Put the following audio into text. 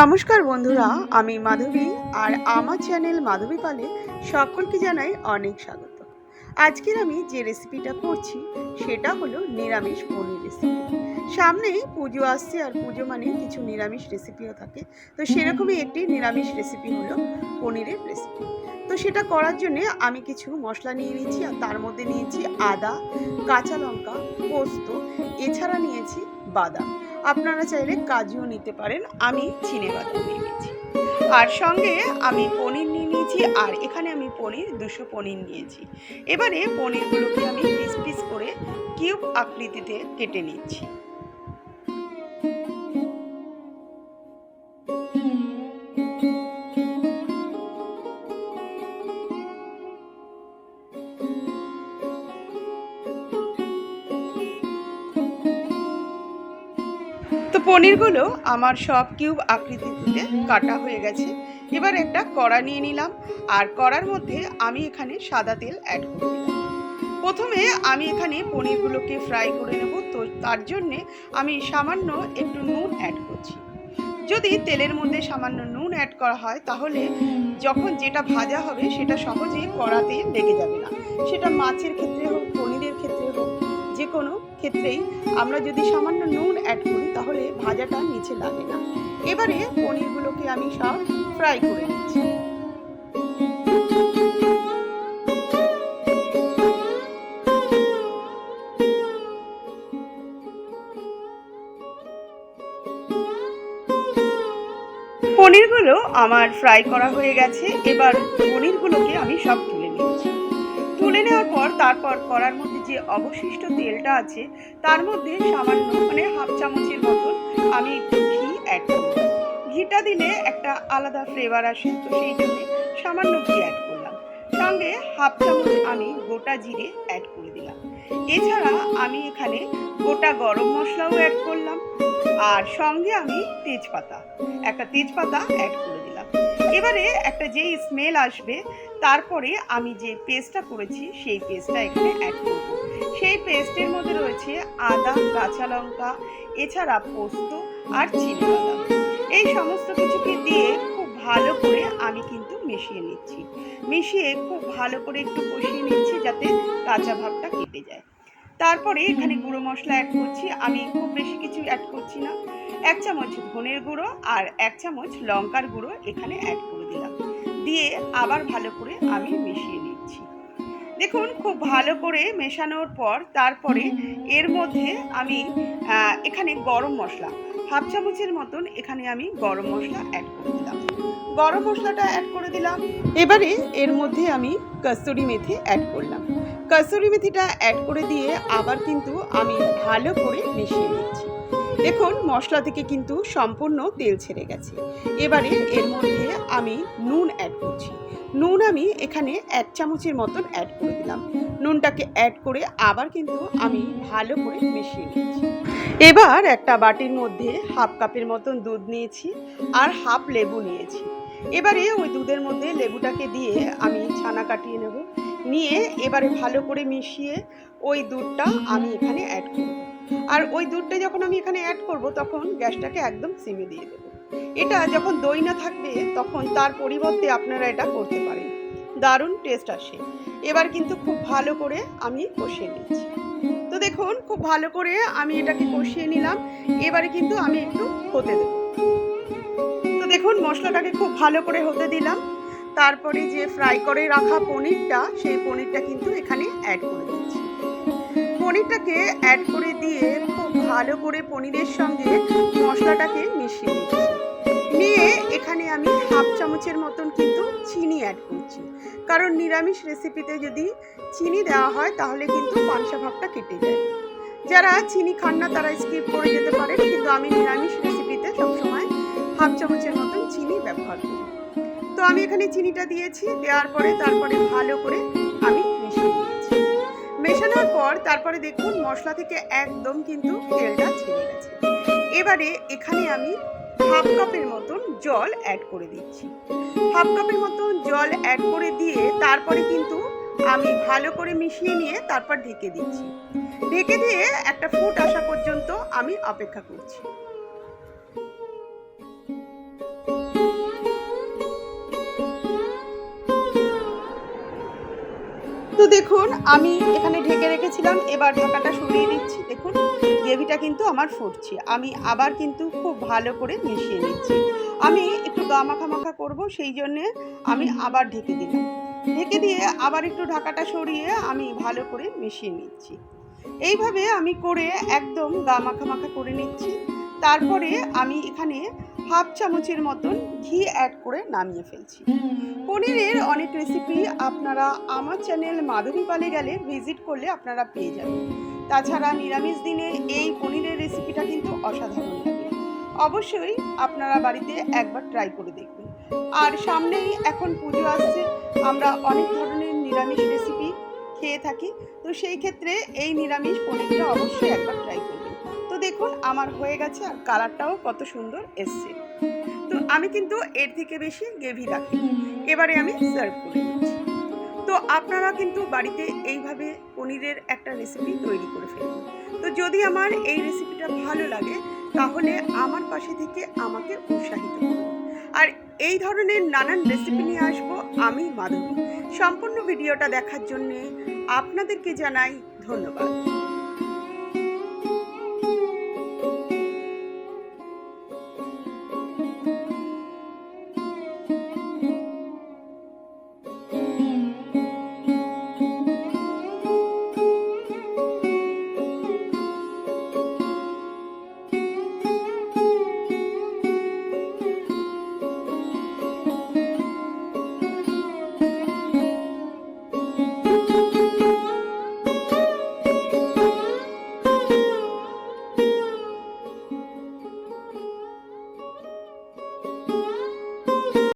নমস্কার বন্ধুরা, আমি মাধবী আর আমার চ্যানেল মাধবী পালে সকলকে জানাই অনেক স্বাগত। আজকের আমি যে রেসিপিটা করছি, সেটা হলো নিরামিষ পনির রেসিপি সামনেই পুজো আসছে আর পুজো মানে কিছু নিরামিষ রেসিপিও থাকে। তো সেরকমই একটি নিরামিষ রেসিপি হলো পনিরের রেসিপি তো সেটা করার জন্য আমি কিছু মশলা নিয়ে নিয়েছি আর তার মধ্যে নিয়েছি আদা, কাঁচা লঙ্কা, পোস্ত, এছাড়া নিয়েছি বাদাম। আপনারা চাইলে কাজুও নিতে পারেন। আমি চিনে বাদাম নিয়ে নিয়েছি। আর সঙ্গে আমি পনির নিয়ে নিয়েছি, আর এখানে আমি পনির, দুশো পনির নিয়েছি। এবারে পনিরগুলোকে আমি পিস পিস করে কিউব আকৃতিতে কেটে নিচ্ছি। তো পনিরগুলো আমার সব কিউব আকৃতিতে কাটা হয়ে গেছে। এবার একটা কড়া নিয়ে নিলাম আর কড়ার মধ্যে আমি এখানে সাদা তেল অ্যাড করে দিলাম। প্রথমে আমি এখানে পনিরগুলোকে ফ্রাই করে নেব, তো তার জন্যে আমি সামান্য একটু নুন অ্যাড করছি। যদি তেলের মধ্যে সামান্য নুন অ্যাড করা হয়, তাহলে যখন যেটা ভাজা হবে, সেটা সহজেই কড়াতে লেগে যাবে না। সেটা মাছের ক্ষেত্রে হোক, পনিরের ক্ষেত্রে হোক যে কোনো ক্ষেত্রেই আমরা যদি সামান্য নুন অ্যাড করি, তাহলে ভাজাটা নিচে লাগে না। এবারে পনিরগুলোকে আমি সব ফ্রাই করে নিচ্ছি। পনিরগুলো আমার ফ্রাই করা হয়ে গেছে। এবার পনিরগুলোকে আমি সব তুলে নিচ্ছি। তুলে নেওয়ার পর, তারপর কড়ার মধ্যে যে অবশিষ্ট তেলটা আছে, তার মধ্যে সামান্য মানে হাফ চামচের মতন আমি একটু ঘি অ্যাড করব ঘিটা দিলে একটা আলাদা ফ্লেভার আসে, তো সেই জন্য সামান্য ঘি অ্যাড করলাম। সঙ্গে হাফ চামচ আমি গোটা জিরে অ্যাড করে দিলাম। এছাড়া আমি এখানে গোটা গরম মশলাও অ্যাড করলাম। আর সঙ্গে আমি তেজপাতা, একটা তেজপাতা অ্যাড করে এবারে একটা যেই স্মেল আসবে, তারপরে আমি যে পেস্টটা করেছি, সেই পেস্টটা এখানে অ্যাড করব। সেই পেস্টের মধ্যে রয়েছে আদা, কাঁচা লঙ্কা, এছাড়া পোস্ত আর চিনি বাদাম। এই সমস্ত কিছুকে দিয়ে খুব ভালো করে আমি কিন্তু মিশিয়ে নিচ্ছি। মিশিয়ে খুব ভালো করে একটু কষিয়ে নিচ্ছি যাতে কাঁচা ভাবটা কেটে যায়। তারপরে এখানে গুঁড়ো মশলা অ্যাড করছি। আমি খুব বেশি কিছু অ্যাড করছি না। এক চামচ ধনের গুঁড়ো আর এক চামচ লঙ্কার গুঁড়ো এখানে অ্যাড করে দিলাম। দিয়ে আবার ভালো করে আমি মিশিয়ে নিচ্ছি। দেখুন, খুব ভালো করে মেশানোর পর তারপরে এর মধ্যে আমি এখানে গরম মশলা, হাফ চামচের মতন এখানে আমি গরম মশলা অ্যাড করে দিলাম। গরম মশলাটা অ্যাড করে দিলাম। এবারে এর মধ্যে আমি কস্তুরি মেথি অ্যাড করলাম। কস্তুরি মেথিটা অ্যাড করে দিয়ে আবার কিন্তু আমি ভালো করে মিশিয়ে নিচ্ছি। দেখুন, মশলা থেকে কিন্তু সম্পূর্ণ তেল ছেড়ে গেছে। এবারে এর মধ্যে আমি নুন অ্যাড করছি। নুন আমি এখানে এক চামচের মতন অ্যাড করে দিলাম। নুনটাকে অ্যাড করে আবার কিন্তু আমি ভালো করে মিশিয়ে নিচ্ছি। এবার একটা বাটির মধ্যে হাফ কাপের মতন দুধ নিয়েছি আর হাফ লেবু নিয়েছি। এবারে ওই দুধের মধ্যে লেবুটাকে দিয়ে আমি ছানা কাটিয়ে নেব। নিয়ে এবারে ভালো করে মিশিয়ে ওই দুধটা আমি এখানে অ্যাড করব। আর ওই দুধটা যখন আমি এখানে অ্যাড করব, তখন গ্যাসটাকে একদম সিমে দিয়ে দেবো। এটা যখন দই না থাকবে, তখন তার পরিবর্তে আপনারা এটা করতে পারেন। দারুণ টেস্ট আসে। এবার কিন্তু খুব ভালো করে আমি কষিয়ে নিচ্ছি। তো দেখুন, খুব ভালো করে আমি এটাকে কষিয়ে নিলাম। এবারে কিন্তু আমি একটু হতে দেবো। দেখুন, মশলাটাকে খুব ভালো করে হতে দিলাম। তারপরে যে ফ্রাই করে রাখা পনিরটা, সেই পনিরটা কিন্তু এখানে অ্যাড করে দিচ্ছি। পনিরটাকে অ্যাড করে দিয়ে খুব ভালো করে পনিরের সঙ্গে মশলাটাকে মিশিয়ে নিচ্ছি। নিয়ে এখানে আমি হাফ চামচের মতন কিন্তু চিনি অ্যাড করছি। কারণ নিরামিষ রেসিপিতে যদি চিনি দেওয়া হয়, তাহলে কিন্তু পাংশা ভাবটা কেটে যায়। যারা চিনি খান না, তারা স্কিপ করে যেতে পারেন। কিন্তু আমি নিরামিষ হাফ চামচের মতন চিনি ব্যবহার করি। তো আমি এখানে চিনিটা দিয়েছি, দেওয়ার পরে তারপরে ভালো করে আমি মিশিয়ে নিয়েছি মেশানোর পর তারপরে দেখুন মশলা থেকে একদম কিন্তু তেলটা ছেড়ে গেছে। এবারে এখানে আমি হাফ কাপের মতন জল অ্যাড করে দিচ্ছি। হাফ কাপের মতন জল অ্যাড করে দিয়ে তারপরে কিন্তু আমি ভালো করে মিশিয়ে নিয়ে তারপর ঢেকে দিচ্ছি। ঢেকে দিয়ে একটা ফুট আসা পর্যন্ত আমি অপেক্ষা করছি। তো দেখুন, আমি এখানে ঢেকে রেখেছিলাম, এবার ঢাকাটা সরিয়ে দিচ্ছি দেখুন, গ্রেভিটা কিন্তু আমার ফুটছে। আমি আবার কিন্তু খুব ভালো করে মিশিয়ে নিচ্ছি। আমি একটু গা মাখা মাখা করব, সেই জন্যে আমি আবার ঢেকে দিলাম। ঢেকে দিয়ে আবার একটু ঢাকাটা সরিয়ে আমি ভালো করে মিশিয়ে নিচ্ছি। এইভাবে আমি করে একদম গা মাখা মাখা করে নিচ্ছি। তারপরে আমি এখানে হাফ চামচের মতন ঘি অ্যাড করে নামিয়ে ফেলছি। পনিরের অনেক রেসিপি আপনারা আমার চ্যানেল মাধবী পালে গেলে ভিজিট করলে আপনারা পেয়ে যাবেন। তাছাড়া নিরামিষ দিনে এই পনিরের রেসিপিটা কিন্তু অসাধারণ অবশ্যই আপনারা বাড়িতে একবার ট্রাই করে দেখবেন। আর সামনেই এখন পুজো আসছে, আমরা অনেক ধরনের নিরামিষ রেসিপি খেয়ে থাকি। তো সেই ক্ষেত্রে এই নিরামিষ পনিরটা অবশ্যই একবার ট্রাই দেখুন আমার হয়ে গেছে আর কালারটাও কত সুন্দর এসছে। তো আমি কিন্তু এর থেকে বেশি গ্রেভি রাখি। এবারে আমি সার্ভ করে তো আপনারা কিন্তু বাড়িতে এইভাবে পনিরের একটা রেসিপি তৈরি করে ফেলুন। তো যদি আমার এই রেসিপিটা ভালো লাগে, তাহলে আমার পাশে থেকে আমাকে উৎসাহিত করুন। আর এই ধরনের নানান রেসিপি নিয়ে আসব আমি মাধবী সম্পূর্ণ ভিডিওটা দেখার জন্যে আপনাদেরকে জানাই ধন্যবাদ।